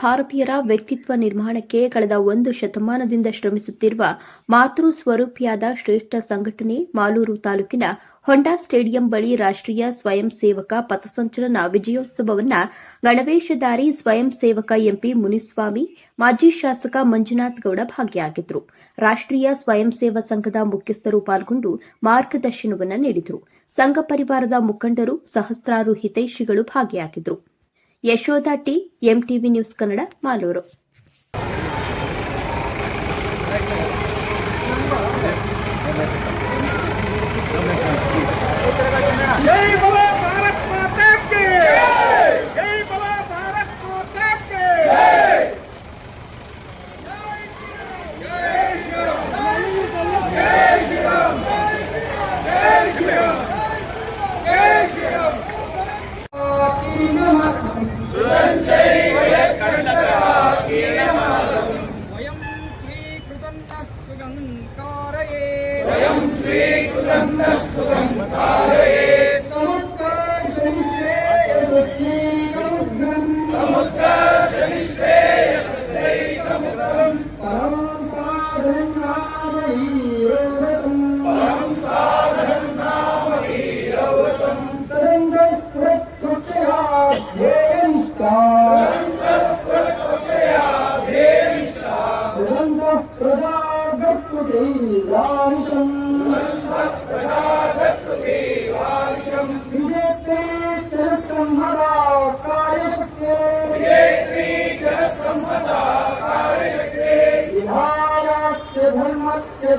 ಭಾರತೀಯರ ವ್ಯಕ್ತಿತ್ವ ನಿರ್ಮಾಣಕ್ಕೆ ಕಳೆದ ಒಂದು ಶತಮಾನದಿಂದ ಶ್ರಮಿಸುತ್ತಿರುವ ಮಾತೃ ಸ್ವರೂಪಿಯಾದ ಶ್ರೇಷ್ಠ ಸಂಘಟನೆ ಮಾಲೂರು ತಾಲೂಕಿನ ಹೊಂಡಾ ಸ್ಟೇಡಿಯಂ ಬಳಿ ರಾಷ್ಟ್ರೀಯ ಸ್ವಯಂ ಸೇವಕ ಪಥಸಂಚಲನ ವಿಜಯೋತ್ಸವವನ್ನು ಗಣವೇಶಧಾರಿ ಸ್ವಯಂ ಸೇವಕ ಎಂಪಿ ಮುನಿಸ್ವಾಮಿ, ಮಾಜಿ ಶಾಸಕ ಮಂಜುನಾಥ್ ಗೌಡ ಭಾಗಿಯಾಗಿದ್ದರು ರಾಷ್ಟ್ರೀಯ ಸ್ವಯಂ ಸೇವಾ ಸಂಘದ ಮುಖ್ಯಸ್ಥರು ಪಾಲ್ಗೊಂಡು ಮಾರ್ಗದರ್ಶನವನ್ನು ನೀಡಿದರು. ಸಂಘ ಪರಿವಾರದ ಮುಖಂಡರು, ಸಹಸ್ರಾರು ಹಿತೈಷಿಗಳು ಭಾಗಿಯಾಗಿದ್ದರು Yashodha T MTV news Kannada Malur.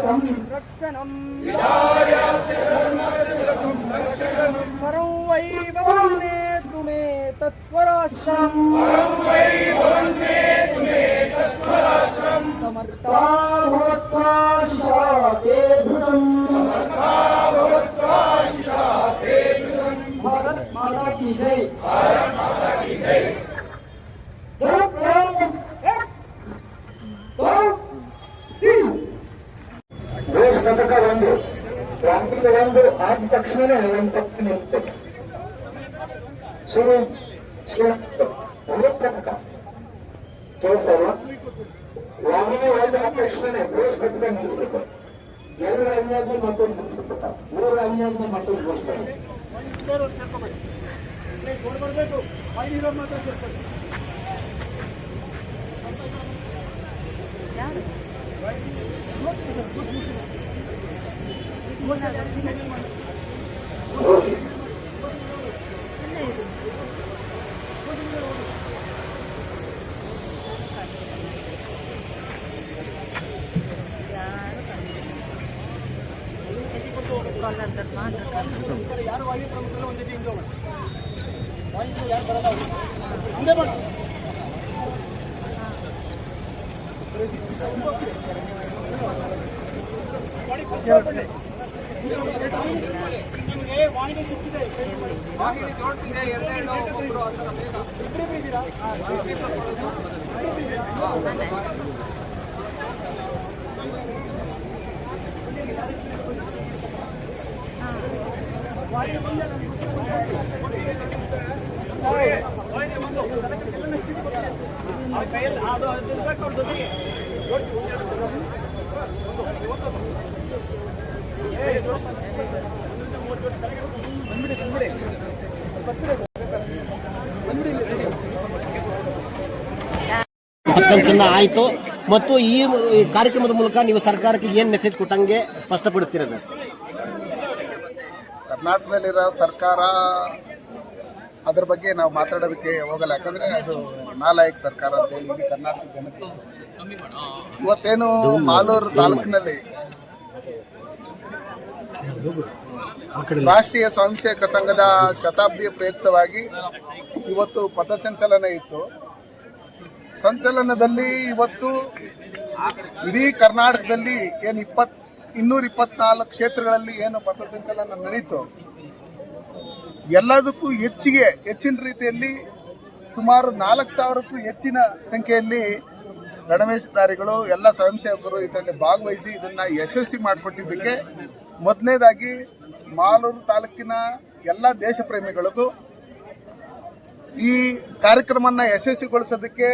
संरक्षणम्। परं वै भवन्मे तुमे तत्स्वराश्रम्। भारत माता की जय भारत माता की जय। تكفرون وإن تؤمنوا بالله سورة سورة ولقد كيف هو؟ وعمل وعد أكشن بروش بكتا نسبتا غير الأمياد المطول نسبتا غير الأمياد المطول نسبتا Thank you. ಪಥಕ ಕೇಳಿಸಲ್ಲ ಯಾವನೇ ಒಂದು ಆದ ತಕ್ಷಣವೇ ದೇಶ ಪಥಕ ನಿಲ್ಲಿಸ್ಬೇಕು ಎರಡು ಅನ್ಯಾಯ ಮತ್ತೊಂದು ಅದು ಮೂರು ಅನ್ಯಾಯ ಮತ್ತೊಂದು ಪಥಸಂಚಲನ ಆಯಿತು. ಮತ್ತು ಈ ಕಾರ್ಯಕ್ರಮದ ಮೂಲಕ ನೀವು ಸರ್ಕಾರಕ್ಕೆ ಏನು ಮೆಸೇಜ್ ಕೊಟ್ಟಂಗೆ ಸ್ಪಷ್ಟಪಡಿಸ್ತೀರಾ ಸರ್? ಕರ್ನಾಟಕದಲ್ಲಿರೋ ಸರ್ಕಾರ ಅದ್ರ ಬಗ್ಗೆ ನಾವು ಮಾತಾಡೋದಕ್ಕೆ ಹೋಗಲ್ಲ. ಯಾಕಂದ್ರೆ ಅದು ನಾಲಾಯಕ್ ಸರ್ಕಾರ ಅಂತ ಹೇಳಿ ಕರ್ನಾಟಕ ಜನತೆ. ಇವತ್ತೇನು ಮಾಲೂರು ತಾಲೂಕಿನಲ್ಲಿ ರಾಷ್ಟ್ರೀಯ ಸ್ವಯಂ ಸೇವಕ ಸಂಘದ ಶತಾಬ್ದಿ ಪ್ರಯುಕ್ತವಾಗಿ ಇವತ್ತು ಪಥಸಂಚಲನ ಇತ್ತು. ಸಂಚಲನದಲ್ಲಿ ಇವತ್ತು ಇಡೀ ಕರ್ನಾಟಕದಲ್ಲಿ ಏನು ಇಪ್ಪತ್ ಇನ್ನೂರ ಇಪ್ಪತ್ನಾಲ್ಕು ಕ್ಷೇತ್ರಗಳಲ್ಲಿ ಏನು ಪಥಸಂಚಲನ ನಡೀತು, ಎಲ್ಲದಕ್ಕೂ ಹೆಚ್ಚಿಗೆ, ಹೆಚ್ಚಿನ ರೀತಿಯಲ್ಲಿ ಸುಮಾರು ನಾಲ್ಕು ಸಾವಿರಕ್ಕೂ ಹೆಚ್ಚಿನ ಸಂಖ್ಯೆಯಲ್ಲಿ ಗಣವೇಶಧಾರಿಗಳು ಎಲ್ಲ ಸ್ವಯಂ ಸೇವಕರು ಇದರಲ್ಲಿ ಭಾಗವಹಿಸಿ ಇದನ್ನ ಯಶಸ್ವಿ ಮಾಡಿಕೊಟ್ಟಿದ್ದಕ್ಕೆ ಮೊದಲನೇದಾಗಿ ಮಾಲೂರು ತಾಲೂಕಿನ ಎಲ್ಲ ದೇಶ ಪ್ರೇಮಿಗಳಿಗೂ ಈ ಕಾರ್ಯಕ್ರಮನ ಯಶಸ್ವಿಗೊಳಿಸೋದಕ್ಕೆ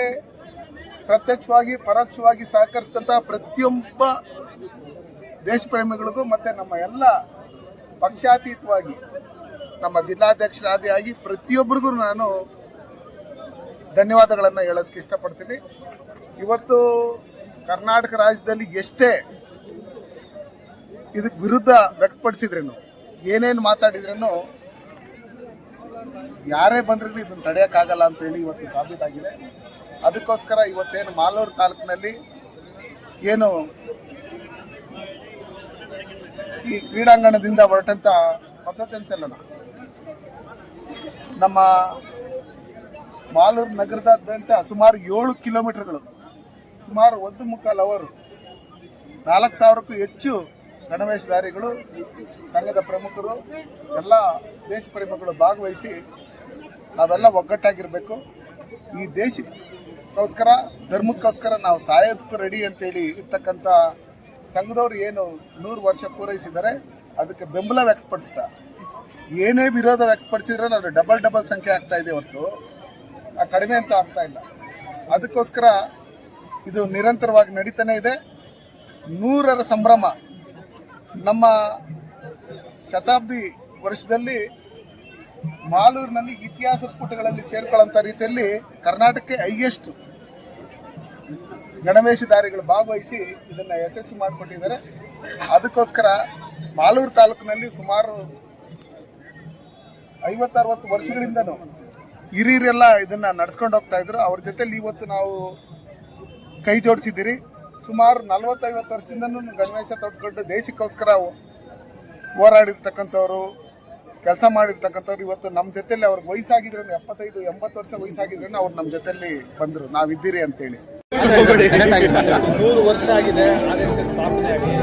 ಪ್ರತ್ಯಕ್ಷವಾಗಿ, ಪರೋಕ್ಷವಾಗಿ ಸಹಕರಿಸಿದಂಥ ಪ್ರತಿಯೊಬ್ಬ ದೇಶಪ್ರೇಮಿಗಳಿಗೂ ಮತ್ತೆ ಮತ್ತು ನಮ್ಮ ಎಲ್ಲ ಪಕ್ಷಾತೀತವಾಗಿ, ನಮ್ಮ ಜಿಲ್ಲಾಧ್ಯಕ್ಷರಾದಿಯಾಗಿ ಪ್ರತಿಯೊಬ್ಬರಿಗೂ ನಾನು ಧನ್ಯವಾದಗಳನ್ನು ಹೇಳೋದಕ್ಕೆ ಇಷ್ಟಪಡ್ತೀನಿ. ಇವತ್ತು ಕರ್ನಾಟಕ ರಾಜ್ಯದಲ್ಲಿ ಎಷ್ಟೇ ಇದಕ್ಕೆ ವಿರುದ್ಧ ವ್ಯಕ್ತಪಡಿಸಿದ್ರೇನು, ಏನೇನು ಮಾತಾಡಿದ್ರೇನು ಯಾರೇ ಬಂದ್ರೂ ಇದನ್ನು ತಡೆಯೋಕ್ಕಾಗಲ್ಲ ಅಂತೇಳಿ ಇವತ್ತು ಸಾಬೀತಾಗಿದೆ. ಅದಕ್ಕೋಸ್ಕರ ಇವತ್ತೇನು ಮಾಲೂರು ತಾಲೂಕಿನಲ್ಲಿ ಏನು ಈ ಕ್ರೀಡಾಂಗಣದಿಂದ ಹೊರಟಂತ ಪಥಸಂಚಲನ ನಮ್ಮ ಮಾಲೂರು ನಗರದಾದ್ಯಂತ ಸುಮಾರು ಏಳು ಕಿಲೋಮೀಟರ್ಗಳು, ಸುಮಾರು ಒಂದು ಮುಕ್ಕಾಲು ಅವರು, ನಾಲ್ಕು ಸಾವಿರಕ್ಕೂ ಹೆಚ್ಚು ಗಣವೇಶಧಾರಿಗಳು, ಸಂಘದ ಪ್ರಮುಖರು, ಎಲ್ಲ ದೇಶ ಪ್ರೇಮಿಗಳು ಭಾಗವಹಿಸಿ ನಾವೆಲ್ಲ ಒಗ್ಗಟ್ಟಾಗಿರಬೇಕು. ಈ ದೇಶಕ್ಕೋಸ್ಕರ, ಧರ್ಮಕ್ಕೋಸ್ಕರ ನಾವು ಸಾಯೋದಕ್ಕೂ ರೆಡಿ ಅಂತೇಳಿ ಇರ್ತಕ್ಕಂಥ ಸಂಘದವ್ರು ಏನು ನೂರು ವರ್ಷ ಪೂರೈಸಿದ್ದಾರೆ, ಅದಕ್ಕೆ ಬೆಂಬಲ ವ್ಯಕ್ತಪಡಿಸ್ತಾ. ಏನೇ ವಿರೋಧ ವ್ಯಕ್ತಪಡಿಸಿದ್ರೆ ಅದು ಡಬಲ್ ಡಬಲ್ ಸಂಖ್ಯೆ ಆಗ್ತಾ ಇದೆ ಹೊರತು ಕಡಿಮೆ ಅಂತ ಆಗ್ತಾ ಇಲ್ಲ. ಅದಕ್ಕೋಸ್ಕರ ಇದು ನಿರಂತರವಾಗಿ ನಡೀತಾನೆ ಇದೆ. ನೂರರ ಸಂಭ್ರಮ ನಮ್ಮ ಶತಾಬ್ದಿ ವರ್ಷದಲ್ಲಿ ಮಾಲೂರಿನಲ್ಲಿ ಇತಿಹಾಸದ ಪುಟಗಳಲ್ಲಿ ಸೇರ್ಕೊಳ್ಳೋಂಥ ರೀತಿಯಲ್ಲಿ ಕರ್ನಾಟಕಕ್ಕೆ ಹೈಯೆಸ್ಟ್ ಗಣವೇಶಧಾರಿಗಳು ಭಾಗವಹಿಸಿ ಇದನ್ನು ಯಶಸ್ವಿ ಮಾಡಿಕೊಟ್ಟಿದ್ದಾರೆ. ಅದಕ್ಕೋಸ್ಕರ ಮಾಲೂರು ತಾಲೂಕಿನಲ್ಲಿ ಸುಮಾರು ಐವತ್ತರವತ್ತು ವರ್ಷಗಳಿಂದನೂ ಹಿರಿಯರೆಲ್ಲ ಇದನ್ನ ನಡ್ಸ್ಕೊಂಡು ಹೋಗ್ತಾ ಇದ್ರು. ಅವ್ರ ಜೊತೆಲಿ ಇವತ್ತು ನಾವು ಕೈ ಜೋಡಿಸಿದ್ದೀರಿ. ಸುಮಾರು ನಲವತ್ತೈವತ್ತು ವರ್ಷದಿಂದನೂ ಗಣವೇಶ ತೊಡ್ಕೊಂಡು ದೇಶಕ್ಕೋಸ್ಕರ ಹೋರಾಡಿರ್ತಕ್ಕಂಥವ್ರು, ಕೆಲಸ ಮಾಡಿರ್ತಕ್ಕಂಥವ್ರು ಇವತ್ತು ನಮ್ಮ ಜೊತೆಲಿ ಅವ್ರಿಗೆ ವಯಸ್ಸಾಗಿದ್ರು ಎಪ್ಪತ್ತೈದು, ಎಂಬತ್ತು ವರ್ಷ ವಯಸ್ಸಾಗಿದ್ರು ಅವ್ರು ನಮ್ಮ ಜೊತೆಯಲ್ಲಿ ಬಂದರು. ನಾವಿದ್ದೀರಿ ಅಂತೇಳಿ. ನೂರು ವರ್ಷ ಆಗಿದೆ ಎಸ್ ಸ್ಥಾಪನೆ ಆಗಿ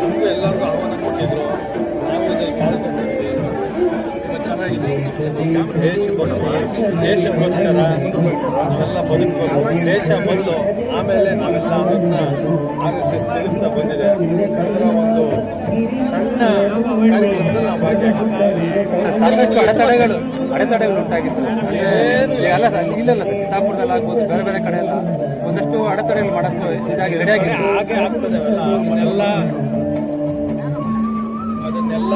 ನಮಗೂ ಎಲ್ಲರಿಗೂ ಆಹ್ವಾನ ಕೊಟ್ಟಿದ್ರು. ಚೆನ್ನಾಗಿದೆ ದೇಶ ದೇಶಕ್ಕೋಸ್ಕರ ನಾವೆಲ್ಲ ಬದುಕಬೇಕು ದೇಶ ಮೊದಲು ಆಮೇಲೆ ನಾವೆಲ್ಲ ಅದನ್ನ ಆರ್ ಎಸ್ ಎಸ್ ತಿಳಿಸ್ತಾ ಬಂದಿದೆ. ಅದರ ಒಂದು ಸಣ್ಣ ಕಾರ್ಯಕ್ರಮದಲ್ಲಿ ನಾವು ಭಾಗಿಯಾಗಿದ್ದೀವಿ. ಸಾಕಷ್ಟು ಅಡೆತಡೆಗಳು ಅಡೆತಡೆಗಳು ಉಂಟಾಗಿತ್ತು. ಅಲ್ಲ ಸರ್ ಇಲ್ಲಲ್ಲ ಸರ್. ಚಿತ್ತಾಪುರದಲ್ಲಿ ಆಗ್ಬೋದು ಬೇರೆ ಬೇರೆ ಕಡೆ ಎಲ್ಲ ಒಂದಷ್ಟು ಅಡೆತಡೆಗಳು ಮಾಡಕ್ಕೆ ಇದಾಗಿ ರೆಡಿಯಾಗಿ ಹಾಗೆ ಆಗ್ತದೆ ಅವೆಲ್ಲ. ಅದನ್ನೆಲ್ಲ ಅದನ್ನೆಲ್ಲ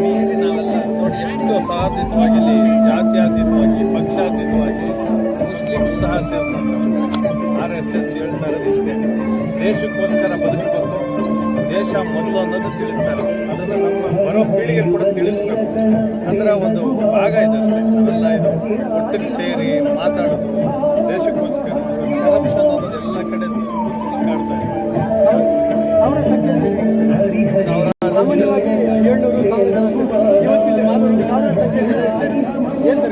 ಮೀರಿ ನಾವೆಲ್ಲ ನೋಡಿ ಎಷ್ಟು ಸಾಧಿತವಾಗಿ ಇಲ್ಲಿ ಜಾತ್ಯಾತೀತವಾಗಿ ಪಕ್ಷಾತೀತವಾಗಿ ಮುಸ್ಲಿಮ್ಸ್ ಸಹ ಸೇರ್ತಾರೆ. ಆರ್ ಎಸ್ ಎಸ್ ಹೇಳ್ತಾ ಇರೋದು ಇಷ್ಟೇ. ದೇಶಕ್ಕೋಸ್ಕರ ಬದುಕಬೇಕು. ದೇಶ ಮೊದಲು ಅನ್ನೋದು ತಿಳಿಸ್ತಾರೆ. ಅದನ್ನು ನಮ್ಮ ಬರೋ ಪೀಳಿಗೆ ಕೂಡ ತಿಳಿಸ್ಬೇಕು. ಅದರ ಒಂದು ಭಾಗ ಇದೆ ಅಷ್ಟೇ. ನಾವೆಲ್ಲ ಇದು ಒಟ್ಟಿಗೆ ಸೇರಿ ಮಾತಾಡೋದು ದೇಶಕ್ಕೋಸ್ಕರ. ಕರಪ್ಷನ್ ಅನ್ನೋದು ಎಲ್ಲ ಕಡೆ ಕಾಡ್ತಾ ಇದೆ. ಸಾಮಾನ್ಯವಾಗಿ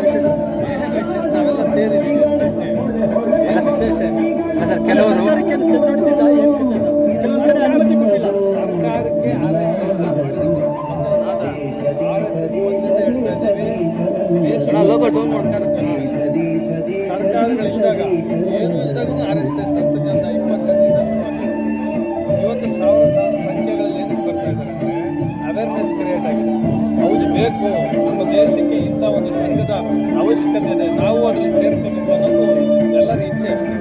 Thank you. ಒಂದು ಸಂಘದ ಅವಶ್ಯಕತೆ ಇದೆ ನಾವು ಅದರಲ್ಲಿ ಸೇರ್ಕೋಬೇಕು ಅನ್ನೋದು ಎಲ್ಲರ ಇಚ್ಛೆ ಅಷ್ಟೇ.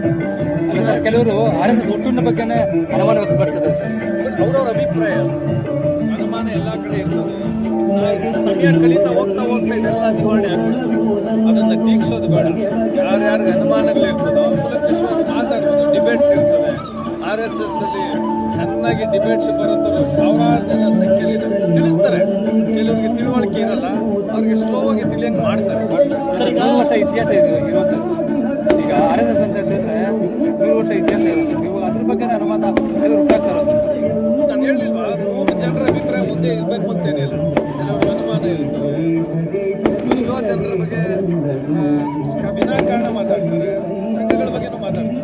ಅಲ್ಲ ಸರ್ ಕೆಲವರು ಆರ್ ಎಸ್ ಬಗ್ಗೆನೇ ಅನುಮಾನ ವ್ಯಕ್ತಪಡಿಸ್ತದೆ ಸರ್. ಅವರವ್ರ ಅಭಿಪ್ರಾಯ. ಅನುಮಾನ ಎಲ್ಲ ಕಡೆ ಇರ್ತದೆ. ಸಮಯ ಕಳೀತಾ ಹೋಗ್ತಾ ಹೋಗ್ತಾ ಇದೆಲ್ಲ ನಿವಾರಣೆ ಆಗ್ಬಿಡ್ತದೆ ಅದನ್ನು ಟೀಕ್ಸೋದು ಬೇಡ. ಯಾರ್ಯಾರಿಗೆ ಅನುಮಾನಗಳಿರ್ತದೋ ಅವ್ರಿಗೆ ಮಾತಾಡ್ಬೋದು ಡಿಬೇಟ್ಸ್ ಇರ್ತದೆ ಆರ್ ಎಸ್ ಎಸ್ ಅಲ್ಲಿ ಚೆನ್ನಾಗಿ ಡಿಬೇಟ್ಸ್ ಬರುತ್ತೋ ಸಾವಿರಾರು ಜನ ಸಂಖ್ಯೆಯಲ್ಲಿ. ತಿಳಿಸ್ತಾರೆ. ಕೆಲವರಿಗೆ ತಿಳುವಳಿಕೆ ಇರಲ್ಲ. ಅವ್ರಿಗೆ ಸ್ಲೋ ಆಗಿ ತಿಳಿಯಂಗೆ ಮಾಡ್ತಾರೆ. ಸರ್ ನೂರು ವರ್ಷ ಇತಿಹಾಸ ಇದೆ ಇರೋ ಸರ್ ಈಗ ಆರ್ ಎಸ್ ಎಸ್ ಅಂತ ಹೇಳಿದ್ರೆ ನೂರು ವರ್ಷ ಇತಿಹಾಸ ಇರುತ್ತೆ. ನೀವು ಅದ್ರ ಬಗ್ಗೆ ಅನುಮಾನ ಕೆಲವರು ಹುಟ್ಟಾಗ್ತಾ ಇರೋದು ನಾನು ಹೇಳಿಲ್ವಾ? ನೂರು ಜನರ ಅಭಿಪ್ರಾಯ ಮುಂದೆ ಇರಬೇಕು ಅಂತೇನಿಲ್ಲ ಕೆಲವರು ಅನುಮಾನ ಇರುತ್ತೆ ಎಷ್ಟೋ ಜನರ ಬಗ್ಗೆ ವಿನಾಕಾರಣ ಮಾತಾಡ್ತಾರೆ ಸಂಘಗಳ ಬಗ್ಗೆನೂ ಮಾತಾಡ್ತಾರೆ.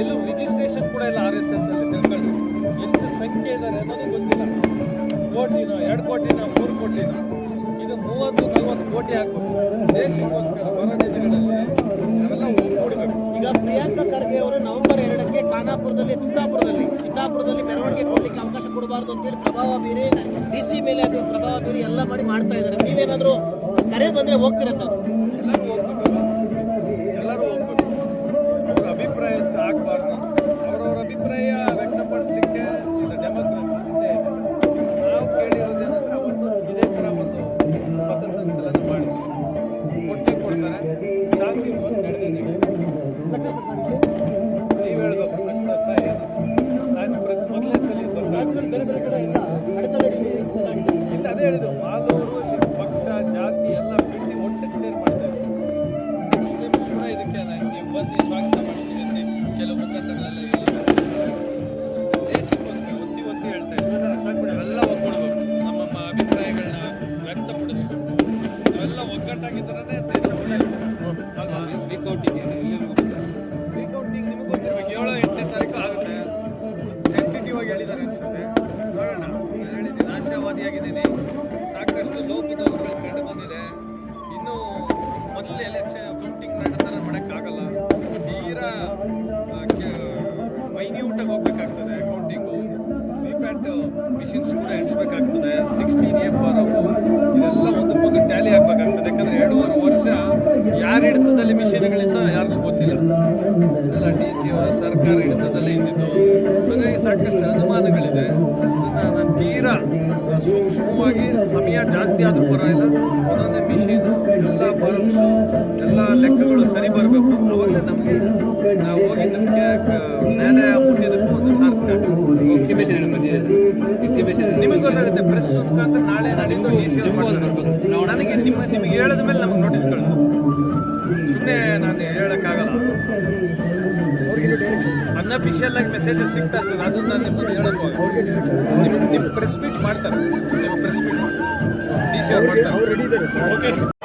ಎಲ್ಲೂ ರಿಜಿಸ್ಟ್ರೇಷನ್ ಕೂಡ ಇಲ್ಲ ಆರ್ ಎಸ್ ಎಸ್ ಅಲ್ಲಿ ತಿಳ್ಕೊಂಡು ಎಷ್ಟು ಸಂಖ್ಯೆ ಇದ್ದಾರೆ ಅನ್ನೋದು ಗೊತ್ತಿಲ್ಲ. ಕೋಟಿನೋ, ಎರಡು ಕೋಟಿನೋ, ಮೂರು ಕೋಟಿನೋ. ಇದು ಮೂವತ್ತು, ನಲ್ವತ್ತು ಕೋಟಿ ಹಾಕ್ಬೇಕು. ದೇಶಕ್ಕೋಸ್ಕರ ಹೊರ ದೇಶಗಳಲ್ಲಿ ನಾವೆಲ್ಲ ಒಗ್ಗೂಡಬೇಕು. ಈಗ ಪ್ರಿಯಾಂಕಾ ಖರ್ಗೆ ಅವರು ನವೆಂಬರ್ ಎರಡಕ್ಕೆ ಖಾನಾಪುರದಲ್ಲಿ, ಚಿತ್ತಾಪುರದಲ್ಲಿ ಚಿತ್ತಾಪುರದಲ್ಲಿ ಮೆರವಣಿಗೆ ಕೊಡ್ಲಿಕ್ಕೆ ಅವಕಾಶ ಕೊಡಬಾರ್ದು ಅಂತೇಳಿ ಪ್ರಭಾವ ಬೀರಿ ಡಿ ಸಿ ಮೇಲೆ ಅದು ಪ್ರಭಾವ ಬೀರಿ ಎಲ್ಲ ಮಾಡಿ ಮಾಡ್ತಾ ಇದ್ದಾರೆ. ನೀವೇನಾದರೂ ಕರೆ ಬಂದ್ರೆ ಹೋಗ್ತೀರಾ ಸರ್? ರಾಜ್ಯದಲ್ಲಿ ಬೇರೆ ಬೇರೆ ಕಡೆ ಎಲ್ಲ ಸರ್ಕಾರ ಹಿಡಿತದಲ್ಲೇ ಇದ್ದಿದ್ದು ಹಾಗಾಗಿ ಸಾಕಷ್ಟು ಅನುಮಾನಗಳಿದೆ. ನಾನು ತೀರಾ ಸೂಕ್ಷ್ಮವಾಗಿ ಸಮಯ ಜಾಸ್ತಿ ಆದರೂ ಪರವಾಗಿಲ್ಲ. ಒಂದೊಂದೇ ಮಿಷಿನು ಎಲ್ಲ ಫಾರ್ಮ್ಸು ಎಲ್ಲ ಲೆಕ್ಕಗಳು ಸರಿ ಬರಬೇಕು. ಅವಾಗ ನಮಗೆ ನಾವು ಹೋಗಿದ್ದಕ್ಕೆ ನ್ಯಾಯಾಲಯ ಮುಟ್ಟಿದ್ದಕ್ಕೂ ಒಂದು ಸಾರ್ಥಕ ನಿಮಗೆ ಗೊತ್ತಾಗುತ್ತೆ ಪ್ರೆಸ್ ಅಂತ ನಾಳೆ ಸಿ ನನಗೆ ನಿಮ್ಮ ನಿಮಗೆ ಹೇಳಿದ ಮೇಲೆ ನಮಗೆ ನೋಟಿಸ್ ಕಳಿಸು. ಸುಮ್ಮನೆ ನಾನು ಹೇಳೋಕ್ಕಾಗಲ್ಲ. ಅನ್ಅಫಿಷಿಯಲ್ ಆಗಿ ಮೆಸೇಜಸ್ ಸಿಗ್ತಾ ಇರ್ತದೆ. ಅದನ್ನ ನಾನು ನಿಮ್ಮನ್ನು ಹೇಳೋಕ್ಕಾಗಲ್ಲ ನಿಮ್ಮ ಪ್ರೆಸ್ ಮೀಟ್ ಮಾಡ್ತಾರೆ. ನಿಮ್ಮ ಪ್ರೆಸ್ ಮೀಟ್ ಮಾಡ್ತಾರೆ ಡಿ ಸಿ ಅವ್ರು ಮಾಡ್ತಾರೆ.